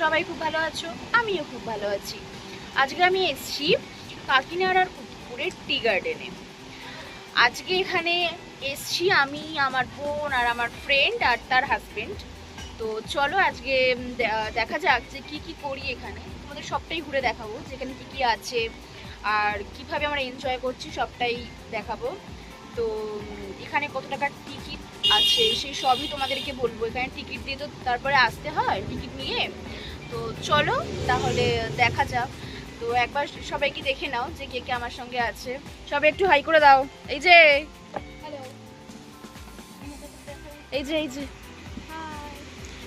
সবাই খুব ভালো আছো? আমিও খুব ভালো আছি। আজকে আমি এসেছি কাকিনাড়ার কুতপুরের টি গার্ডেনে। আজকে এখানে এসছি আমি, আমার বোন আর আমার ফ্রেন্ড আর তার হাজবেন্ড তো চলো আজকে দেখা যাক যে কি কি করি এখানে। তোমাদের সবটাই ঘুরে দেখাবো, যেখানে কি কি আছে আর কীভাবে আমরা এনজয় করছি সবটাই দেখাবো। তো এখানে কত টাকার টিকিট আছে সেই সবই তোমাদেরকে বলব। এখানে টিকিট দিয়ে তো তারপরে আসতে হয় টিকিট নিয়ে। তো চলো তাহলে দেখা যাক। তো একবার সবাইকে দেখে নাও যে কে কে আমার সঙ্গে আছে। সবাই একটু হাই করে দাও। এই যে। এই যে এই যে।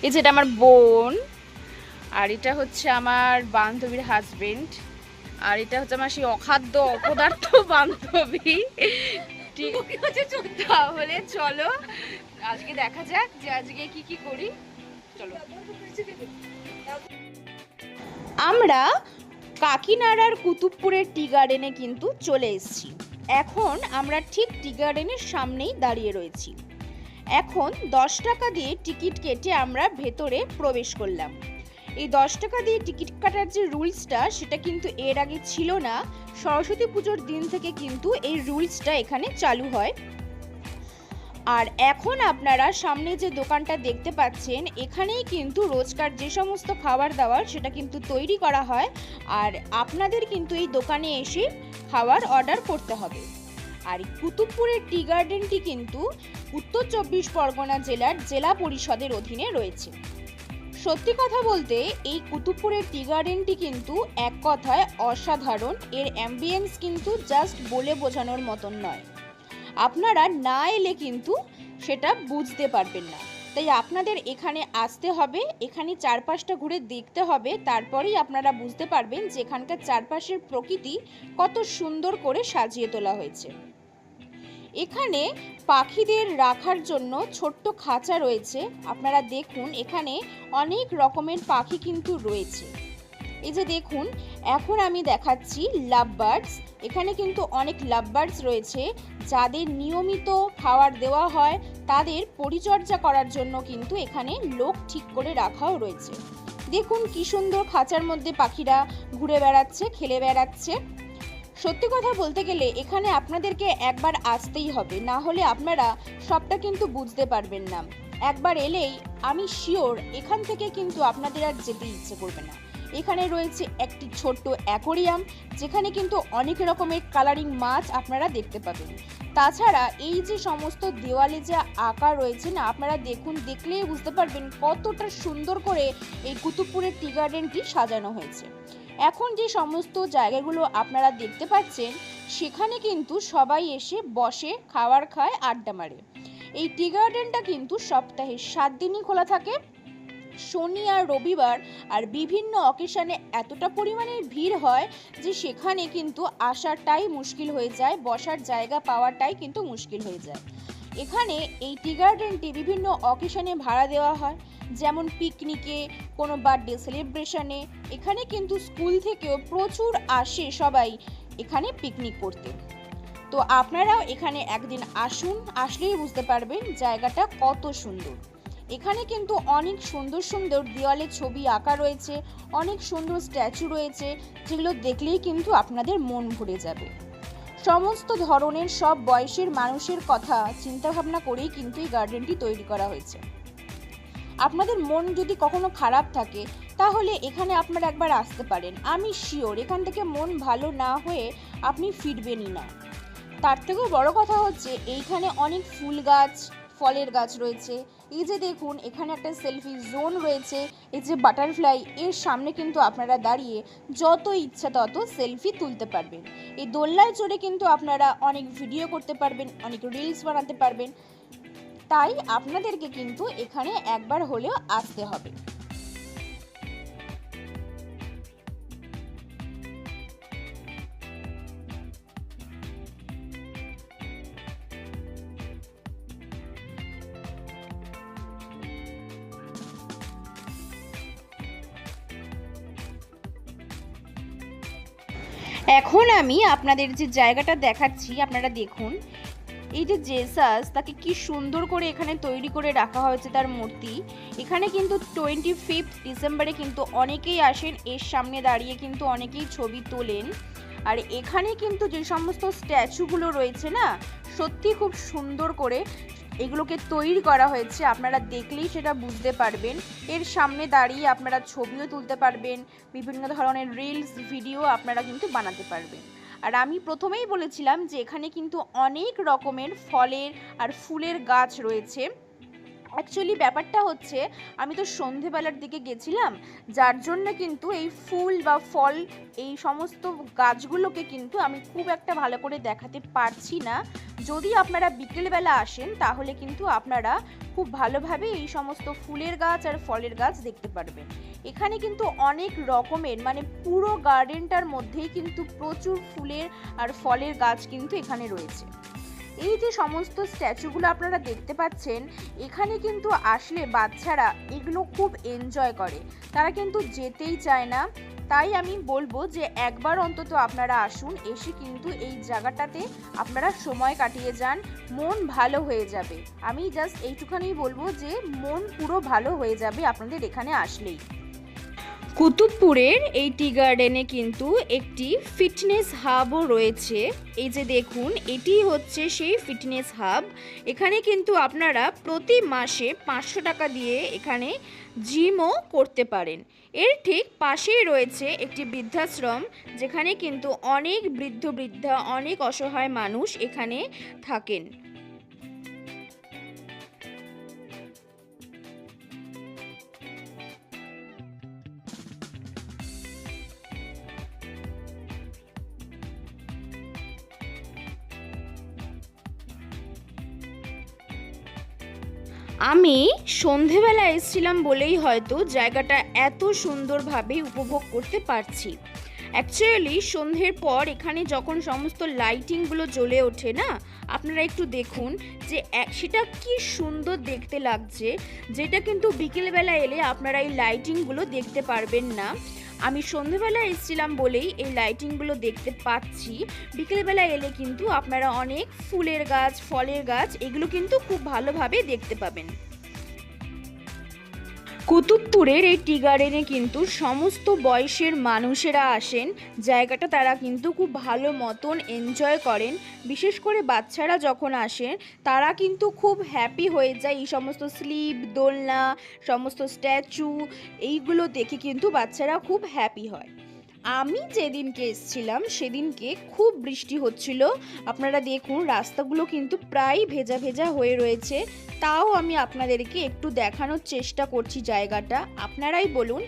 এই যে এটা আমার বোন। আর এটা হচ্ছে আমার বান্ধবীর হাজবেন্ড আর এটা হচ্ছে আমার সেই অখাদ্য অপদার্থ বান্ধবী। ঠিক তাহলে চলো, আজকে দেখা যাক যে আজকে কি কি করি। চলো। আমরা কাকিনাড়ার কুতুবপুরের টি গার্ডেনে কিন্তু চলে এসেছি। এখন আমরা ঠিক টি গার্ডেনের সামনেই দাঁড়িয়ে রয়েছি। এখন দশ টাকা দিয়ে টিকিট কেটে আমরা ভেতরে প্রবেশ করলাম। এই দশ টাকা দিয়ে টিকিট কাটার যে রুলসটা, সেটা কিন্তু এর আগে ছিল না। সরস্বতী পুজোর দিন থেকে কিন্তু এই রুলসটা এখানে চালু হয়। আর এখন আপনারা সামনে যে দোকানটা দেখতে পাচ্ছেন, এখানেই কিন্তু রোজকার যে সমস্ত খাবার দাবার, সেটা কিন্তু তৈরি করা হয়। আর আপনাদের কিন্তু এই দোকানে এসে খাবার অর্ডার করতে হবে। আর কুতুবপুরের টি গার্ডেনটি কিন্তু উত্তর চব্বিশ পরগনা জেলার জেলা পরিষদের অধীনে রয়েছে। সত্যি কথা বলতে, এই কুতুবপুরের টি গার্ডেনটি কিন্তু এক কথায় অসাধারণ। এর অ্যাম্বিয়েন্স কিন্তু জাস্ট বলে বোঝানোর মতন নয়। আপনারা না এলে কিন্তু সেটা বুঝতে পারবেন না। তাই আপনাদের এখানে আসতে হবে এখানে চারপাশটা ঘুরে দেখতে হবে, তারপরেই আপনারা বুঝতে পারবেন যে এখানকার চারপাশের প্রকৃতি কত সুন্দর করে সাজিয়ে তোলা হয়েছে। এখানে পাখিদের রাখার জন্য ছোট্ট খাঁচা রয়েছে। আপনারা দেখুন, এখানে অনেক রকমের পাখি কিন্তু রয়েছে। এই যে দেখুন, এখন আমি দেখাচ্ছি লাভ বার্ডস এখানে কিন্তু অনেক লাভ বার্ডস রয়েছে, যাদের নিয়মিত খাবার দেওয়া হয়, তাদের পরিচর্যা করার জন্য কিন্তু এখানে লোক ঠিক করে রাখাও রয়েছে। দেখুন, কি সুন্দর খাঁচার মধ্যে পাখিরা ঘুরে বেড়াচ্ছে, খেলে বেড়াচ্ছে। সত্যি কথা বলতে গেলে এখানে আপনাদেরকে একবার আসতেই হবে, না হলে আপনারা সবটা কিন্তু বুঝতে পারবেন না। একবার এলেই আমি শিওর এখান থেকে কিন্তু আপনাদের আর যেতে ইচ্ছে করবে না। এখানে রয়েছে একটি ছোট্ট অ্যাকোরিয়াম যেখানে কিন্তু অনেক রকমের কালারিং মাছ আপনারা দেখতে পাবেন। তাছাড়া এই যে সমস্ত দেওয়ালে যা আঁকা রয়েছে না, আপনারা দেখুন, দেখলেই বুঝতে পারবেন কতটা সুন্দর করে এই কুতুবপুরের টি গার্ডেনটি সাজানো হয়েছে। এখন যে সমস্ত জায়গাগুলো আপনারা দেখতে পাচ্ছেন, সেখানে কিন্তু সবাই এসে বসে খাবার খায়, আড্ডা মারে। এই টি গার্ডেনটা কিন্তু সপ্তাহে সাত দিনই খোলা থাকে। শনি আর রবিবার আর বিভিন্ন অকেশনে এতটা পরিমাণে ভিড় হয় যে সেখানে কিন্তু আসাটাই মুশকিল হয়ে যায়, বসার জায়গা পাওয়াটাই কিন্তু মুশকিল হয়ে যায়। এখানে এই টি গার্ডেনটি বিভিন্ন অকেশনে ভাড়া দেওয়া হয়। যেমন পিকনিকে, কোনো বার্থডে সেলিব্রেশনে, এখানে কিন্তু স্কুল থেকেও প্রচুর আসে সবাই এখানে পিকনিক করতে। তো আপনারাও এখানে একদিন আসুন, আসলেই বুঝতে পারবেন জায়গাটা কত সুন্দর। এখানে কিন্তু অনেক সুন্দর সুন্দর দেওয়ালে ছবি আঁকা রয়েছে, অনেক সুন্দর স্ট্যাচু রয়েছে, যেগুলো দেখলেই কিন্তু আপনাদের মন ভরে যাবে। সমস্ত ধরনের সব বয়সের মানুষের কথা চিন্তাভাবনা করেই কিন্তু এই গার্ডেনটি তৈরি করা হয়েছে। আপনাদের মন যদি কখনো খারাপ থাকে, তাহলে এখানে আপনারা একবার আসতে পারেন। আমি শিওর এখান থেকে মন ভালো না হয়ে আপনি ফিরবেনই না। তার থেকেও বড় কথা হচ্ছে, এইখানে অনেক ফুল গাছ, ফলের গাছ রয়েছে। এই যে দেখুন, এখানে একটা সেলফি জোন রয়েছে। এই যে বাটারফ্লাই এর সামনে কিন্তু আপনারা দাঁড়িয়ে যত ইচ্ছা তত সেলফি তুলতে পারবেন। এই দোলনায় চড়ে কিন্তু আপনারা অনেক ভিডিও করতে পারবেন, অনেক রিলস বানাতে পারবেন। তাই আপনাদেরকে কিন্তু এখানে একবার হলেও আসতে হবে। এখন আমি আপনাদের যে জায়গাটা দেখাচ্ছি, আপনারা দেখুন এই যে জেসাস, তাকে কি সুন্দর করে এখানে তৈরি করে রাখা হয়েছে তার মূর্তি। এখানে কিন্তু টোয়েন্টি ফিফথ ডিসেম্বরে কিন্তু অনেকেই আসেন, এর সামনে দাঁড়িয়ে কিন্তু অনেকেই ছবি তোলেন। আর এখানে কিন্তু যে সমস্ত স্ট্যাচুগুলো রয়েছে না, সত্যি খুব সুন্দর করে এগুলোকে তৈরি করা হয়েছে। আপনারা দেখলেই সেটা বুঝতে পারবেন। এর সামনে দাঁড়িয়ে আপনারা ছবিও তুলতে পারবেন। বিভিন্ন ধরনের রিলস ভিডিও আপনারা কিন্তু বানাতে পারবেন। আর আমি প্রথমেই বলেছিলাম যে এখানে কিন্তু অনেক রকমের ফলের আর ফুলের গাছ রয়েছে। অ্যাকচুয়ালি ব্যাপারটা হচ্ছে, আমি তো সন্ধেবেলার দিকে গেছিলাম, যার জন্য কিন্তু এই ফুল বা ফল, এই সমস্ত গাছগুলোকে কিন্তু আমি খুব একটা ভালো করে দেখাতে পারছি না। যদি আপনারা বিকেলবেলা আসেন, তাহলে কিন্তু আপনারা খুব ভালোভাবে এই সমস্ত ফুলের গাছ আর ফলের গাছ দেখতে পারবেন। এখানে কিন্তু অনেক রকমের মানে পুরো গার্ডেনটার মধ্যেই কিন্তু প্রচুর ফুলের আর ফলের গাছ কিন্তু এখানে রয়েছে। এই যে সমস্ত স্ট্যাচুগুলো আপনারা দেখতে পাচ্ছেন, এখানে কিন্তু আসলে বাচ্চারা এগুলো খুব এনজয় করে। তারা কিন্তু যেতেই চায় না। তাই আমি বলব যে একবার অন্তত আপনারা আসুন, এসে কিন্তু এই জায়গাটাতে আপনারা সময় কাটিয়ে যান, মন ভালো হয়ে যাবে। আমি জাস্ট এইটুখানি বলব যে মন পুরো ভালো হয়ে যাবে আপনাদের এখানে আসলেই। কুতুবপুরের এই টি গার্ডেনে কিন্তু একটি ফিটনেস হাবও রয়েছে। এই যে দেখুন, এটি হচ্ছে সেই ফিটনেস হাব। এখানে কিন্তু আপনারা প্রতি মাসে পাঁচশো টাকা দিয়ে এখানে জিমও করতে পারেন। এর ঠিক পাশেই রয়েছে একটি বৃদ্ধাশ্রম, যেখানে কিন্তু অনেক বৃদ্ধ বৃদ্ধা, অনেক অসহায় মানুষ এখানে থাকেন। আমি সন্ধেবেলা এসেছিলাম বলেই হয়তো জায়গাটা এত সুন্দরভাবে উপভোগ করতে পারছি। অ্যাকচুয়ালি সন্ধ্যের পর এখানে যখন সমস্ত লাইটিংগুলো জ্বলে ওঠে না, আপনারা একটু দেখুন যে সেটা কি সুন্দর দেখতে লাগছে, যেটা কিন্তু বিকেলবেলা এলে আপনারা এই লাইটিংগুলো দেখতে পারবেন না। আমি সন্ধেবেলা এসেছিলাম বলেই এই লাইটিংগুলো দেখতে পাচ্ছি। বিকেলবেলা এলে কিন্তু আপনারা অনেক ফুলের গাছ, ফলের গাছ, এগুলো কিন্তু খুব ভালোভাবে দেখতে পাবেন। কুতুবপুরের এই টি গার্ডেনে কিন্তু সমস্ত বয়সের মানুষেরা আসেন। জায়গাটা তারা কিন্তু খুব ভালো মতন এনজয় করেন। বিশেষ করে বাচ্চারা যখন আসেন, তারা কিন্তু খুব হ্যাপি হয়ে যায়। এই সমস্ত স্লিপ দোলনা, সমস্ত স্ট্যাচু এইগুলো দেখে কিন্তু বাচ্চারা খুব হ্যাপি হয়। আমি যেদিনকে এসেছিলাম, সেদিনকে খুব বৃষ্টি হচ্ছিল। আপনারা দেখুন, রাস্তাগুলো কিন্তু প্রায় ভেজা ভেজা হয়ে রয়েছে। তাও আমি আপনাদেরকে একটু দেখানোর চেষ্টা করছি জায়গাটা। আপনারাই বলুন,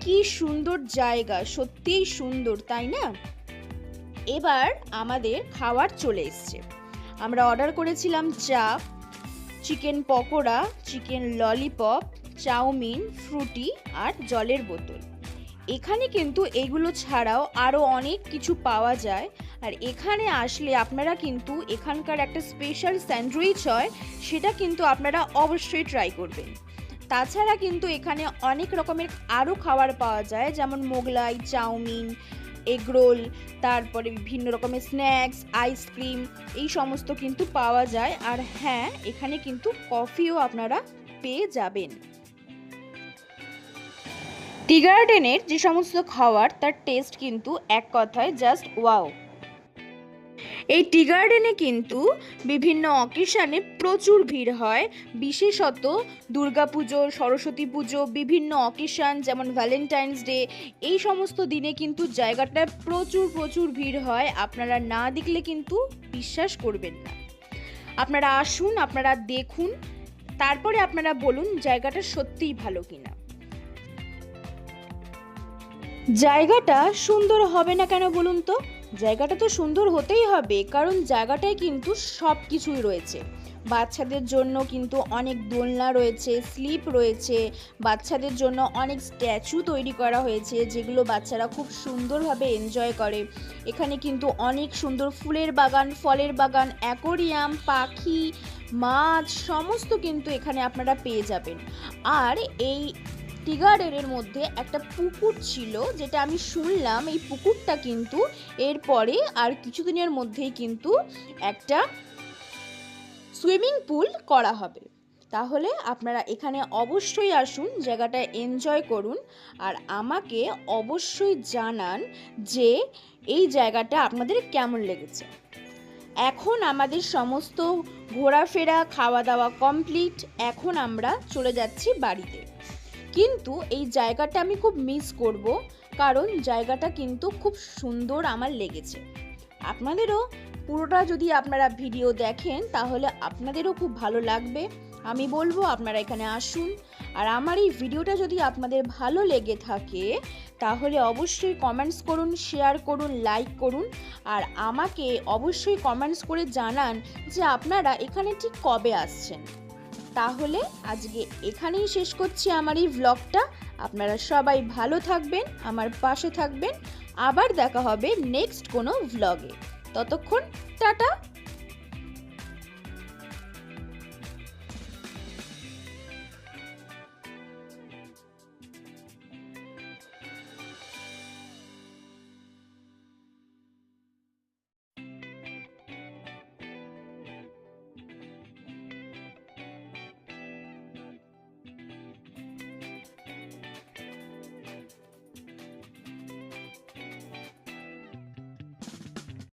কি সুন্দর জায়গা, সত্যিই সুন্দর, তাই না? এবার আমাদের খাবার চলে এসছে। আমরা অর্ডার করেছিলাম চা, chicken pakora, chicken lollipop, chow mein, Frooti আর জলের বোতল। এখানে কিন্তু এগুলো ছাড়াও আরও অনেক কিছু পাওয়া যায়। আর এখানে আসলে আপনারা কিন্তু এখানকার একটা স্পেশাল স্যান্ডউইচ হয়, সেটা কিন্তু আপনারা অবশ্যই ট্রাই করবেন। তাছাড়া কিন্তু এখানে অনেক রকমের আরও খাবার পাওয়া যায়, যেমন মোগলাই, চাউমিন এগরোল তারপরে বিভিন্ন রকমের স্ন্যাক্স আইসক্রিম এই সমস্ত কিন্তু পাওয়া যায়। আর হ্যাঁ এখানে কিন্তু কফিও আপনারা পেয়ে যাবেন। টি গার্ডেনের যে সমস্ত খাবার তার টেস্ট কিন্তু এক কথায় জাস্ট ওয়াও এই টি গার্ডেনে কিন্তু বিভিন্ন অকেশানে প্রচুর ভিড় হয়। বিশেষত দুর্গাপুজো সরস্বতী পুজো, বিভিন্ন অকেশান যেমন ভ্যালেন্টাইন্স ডে এই সমস্ত দিনে কিন্তু জায়গাটায় প্রচুর প্রচুর ভিড় হয়। আপনারা না দেখলে কিন্তু বিশ্বাস করবেন না। আপনারা আসুন, আপনারা দেখুন, তারপরে আপনারা বলুন জায়গাটা সত্যিই ভালো কিনা। জায়গাটা সুন্দর হবে না কেন বলুন তো? জায়গাটা তো সুন্দর হতেই হবে, কারণ জায়গাটায় কিন্তু সব কিছুই রয়েছে। বাচ্চাদের জন্য কিন্তু অনেক দোলনা রয়েছে, স্লিপ রয়েছে, বাচ্চাদের জন্য অনেক স্ট্যাচু তৈরি করা হয়েছে, যেগুলো বাচ্চারা খুব সুন্দরভাবে এনজয় করে। এখানে কিন্তু অনেক সুন্দর ফুলের বাগান, ফলের বাগান, অ্যাকোরিয়াম, পাখি, মাছ, সমস্ত কিন্তু এখানে আপনারা পেয়ে যাবেন। আর এই টি গার্ডেনের মধ্যে একটা পুকুর ছিল, যেটা আমি শুনলাম এই পুকুরটা কিন্তু এরপরে আর কিছুদিনের মধ্যেই কিন্তু একটা সুইমিং পুল করা হবে। তাহলে আপনারা এখানে অবশ্যই আসুন, জায়গাটা এনজয় করুন আর আমাকে অবশ্যই জানান যে এই জায়গাটা আপনাদের কেমন লেগেছে। এখন আমাদের সমস্ত ঘোরাফেরা, খাওয়া দাওয়া কমপ্লিট। এখন আমরা চলে যাচ্ছি বাড়িতে। কিন্তু এই জায়গাটা আমি খুব মিস করব, কারণ জায়গাটা কিন্তু খুব সুন্দর আমার লেগেছে। আপনাদেরও পুরোটা যদি আপনারা ভিডিও দেখেন, তাহলে আপনাদেরও খুব ভালো লাগবে। আমি বলব আপনারা এখানে আসুন। আর আমার এই ভিডিওটা যদি আপনাদের ভালো লেগে থাকে, তাহলে অবশ্যই কমেন্টস করুন শেয়ার করুন লাইক করুন। আর আমাকে অবশ্যই কমেন্টস করে জানান যে আপনারা এখানে ঠিক কবে আসছেন। তাহলে আজকে এখানেই শেষ করছি আমার এই ভ্লগটা আপনারা সবাই ভালো থাকবেন, আমার পাশে থাকবেন। আবার দেখা হবে নেক্সট কোনো ভ্লগে ততক্ষণ টাটা।